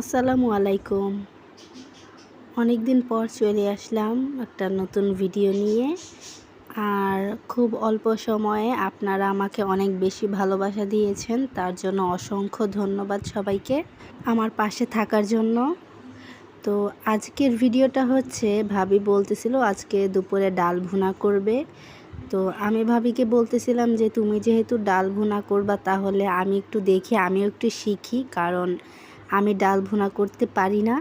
আসসালামু আলাইকুম। অনেক দিন পর চলে আসলাম একটা নতুন ভিডিও নিয়ে। আর খুব অল্প সময়ে আপনারা আমাকে অনেক বেশি ভালোবাসা দিয়েছেন, তার জন্য অসংখ্য ধন্যবাদ সবাইকে আমার পাশে থাকার জন্য। তো আজকের ভিডিওটা হচ্ছে, ভাবি বলতেছিল আজকে দুপুরে ডাল ভুনা করবে। তো আমি ভাবিকে বলতেছিলাম যে, তুমি যেহেতু ডাল ভুনা করবা, তাহলে আমি একটু দেখি, আমিও একটু শিখি। কারণ আমি ডাল ভুনা করতে পারি না।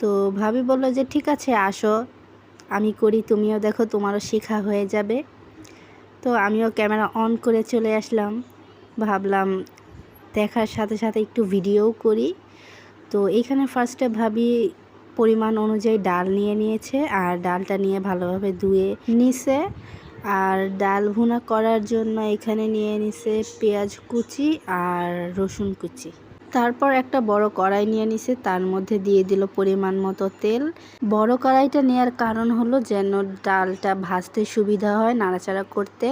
তো ভাবি বলল যে, ঠিক আছে, আসো। আমি করি, তুমিও দেখো, তোমারও শেখা হয়ে যাবে। তো আমিও ক্যামেরা অন করে চলে আসলাম। ভাবলাম দেখার সাথে সাথে একটু ভিডিওও করি। তো এখানে ফার্স্টে ভাবি পরিমাণ অনুযায়ী ডাল নিয়ে নিয়েছে আর ডালটা নিয়ে ভালোভাবে ধুয়ে নিছে। আর ডাল ভুনা করার জন্য এখানে নিয়ে নিছে পেঁয়াজ কুচি আর রসুন কুচি। তারপর একটা বড় কড়াই নিয়ে নিছে, তার মধ্যে দিয়ে দিল পরিমাণ মতো তেল। বড় কড়াইটা নেওয়ার কারণ হলো যেন ডালটা ভাজতে সুবিধা হয় নাড়াচাড়া করতে।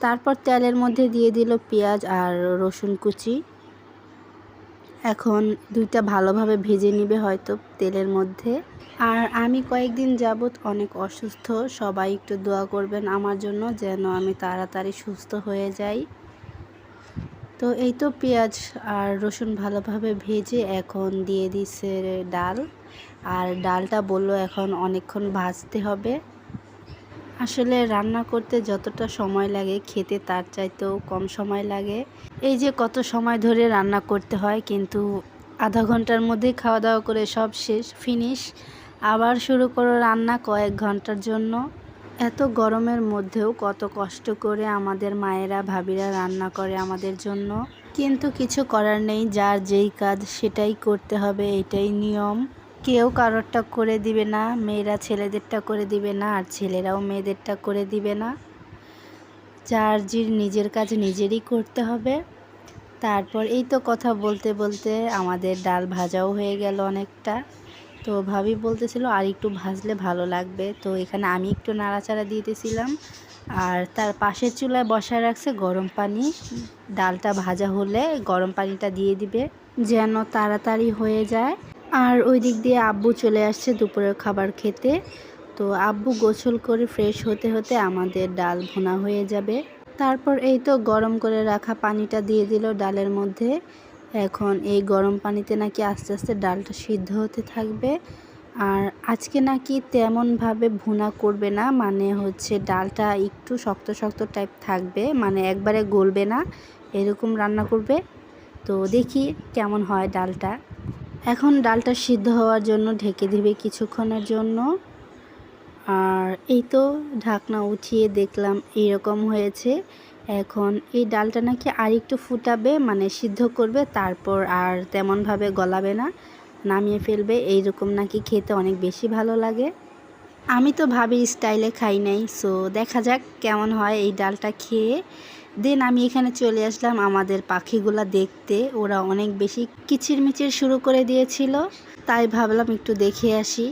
তারপর তেলের মধ্যে দিয়ে দিল পেঁয়াজ আর রসুন কুচি। এখন দুইটা ভালোভাবে ভেজে নিবে হয়তো তেলের মধ্যে। আর আমি কয়েকদিন যাবৎ অনেক অসুস্থ, সবাই একটু দোয়া করবেন আমার জন্য যেন আমি তাড়াতাড়ি সুস্থ হয়ে যাই। তো এই তো পেঁয়াজ আর রসুন ভালোভাবে ভেজে এখন দিয়ে দিছে ডাল। আর ডালটা বলল এখন অনেকক্ষণ ভাজতে হবে। আসলে রান্না করতে যতটা সময় লাগে, খেতে তার চাইতেও কম সময় লাগে। এই যে কত সময় ধরে রান্না করতে হয়, কিন্তু আধা ঘণ্টার মধ্যেই খাওয়া দাওয়া করে সব শেষ, ফিনিশ। আবার শুরু করো রান্না কয়েক ঘণ্টার জন্য। এত গরমের মধ্যেও কত কষ্ট করে আমাদের মায়েরা, ভাবিরা রান্না করে আমাদের জন্য। কিন্তু কিছু করার নেই, যার যেই কাজ সেটাই করতে হবে, এটাই নিয়ম। কেউ কারোরটা করে দিবে না, মেয়েরা ছেলেদেরটা করে দিবে না, আর ছেলেরাও মেয়েদেরটা করে দিবে না। যার জির নিজের কাজ নিজেরই করতে হবে। তারপর এই তো কথা বলতে বলতে আমাদের ডাল ভাজাও হয়ে গেল অনেকটা। তো ভাবি বলতেছিল, আর একটু ভাজলে ভালো লাগবে। তো এখানে আমি একটু নাড়াচাড়া দিতেছিলাম। আর তার পাশের চুলায় বসায় রাখছে গরম পানি। ডালটা ভাজা হলে গরম পানিটা দিয়ে দিবে, যেন তাড়াতাড়ি হয়ে যায়। আর ওই দিক দিয়ে আব্বু চলে আসছে দুপুরের খাবার খেতে। তো আব্বু গোসল করে ফ্রেশ হতে হতে আমাদের ডাল ভুনা হয়ে যাবে। তারপর এই তো গরম করে রাখা পানিটা দিয়ে দিল ডালের মধ্যে। এখন এই গরম পানিতে নাকি আস্তে আস্তে ডালটা সিদ্ধ হতে থাকবে। আর আজকে নাকি তেমনভাবে ভুনা করবে না মানে হচ্ছে ডালটা একটু শক্ত শক্ত টাইপ থাকবে মানে একবারে গলবে না, এরকম রান্না করবে। তো দেখি কেমন হয় ডালটা। এখন ডালটা সিদ্ধ হওয়ার জন্য ঢেকে দিবে কিছুক্ষণের জন্য। আর এই তো ঢাকনা উঠিয়ে দেখলাম এরকম হয়েছে। এখন এই ডালটা নাকি আর একটু ফুটাবে মানে সিদ্ধ করবে, তারপর আর তেমনভাবে গলাবে না, নামিয়ে ফেলবে। এইরকম নাকি খেতে অনেক বেশি ভালো লাগে। আমি তো ভাবি স্টাইলে খাই নাই সো দেখা যাক কেমন হয় এই ডালটা খেয়ে। দেন আমি এখানে চলে আসলাম আমাদের পাখিগুলা দেখতে। ওরা অনেক বেশি কিচিরমিচির শুরু করে দিয়েছিল, তাই ভাবলাম একটু দেখে আসি।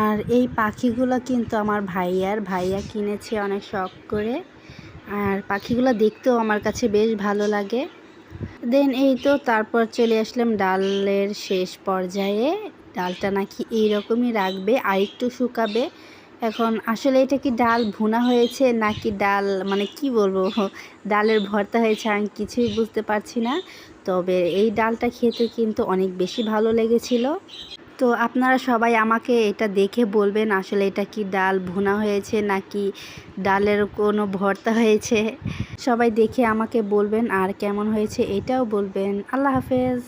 আর এই পাখিগুলো কিন্তু আমার ভাইয়ার। ভাইয়া কিনেছে অনেক শখ করে। আর পাখিগুলো দেখতেও আমার কাছে বেশ ভালো লাগে। দেন এই তো তারপর চলে আসলাম ডালের শেষ পর্যায়ে। ডালটা নাকি এইরকমই রাখবে, আর একটু শুকাবে। এখন আসলে এটা কি ডাল ভুনা হয়েছে নাকি ডাল মানে কি বলব, ডালের ভর্তা হয়েছে আমি কিছুই বুঝতে পারছি না। তবে এই ডালটা খেতে কিন্তু অনেক বেশি ভালো লেগেছিল। তো আপনারা সবাই আমাকে এটা দেখে বলবেন, আসলে এটা কি ডাল ভুনা হয়েছে নাকি ডালের কোনো ভর্তা হয়েছে? সবাই দেখে আমাকে বলবেন আর কেমন হয়েছে এটাও বলবেন। আল্লাহ হাফেজ।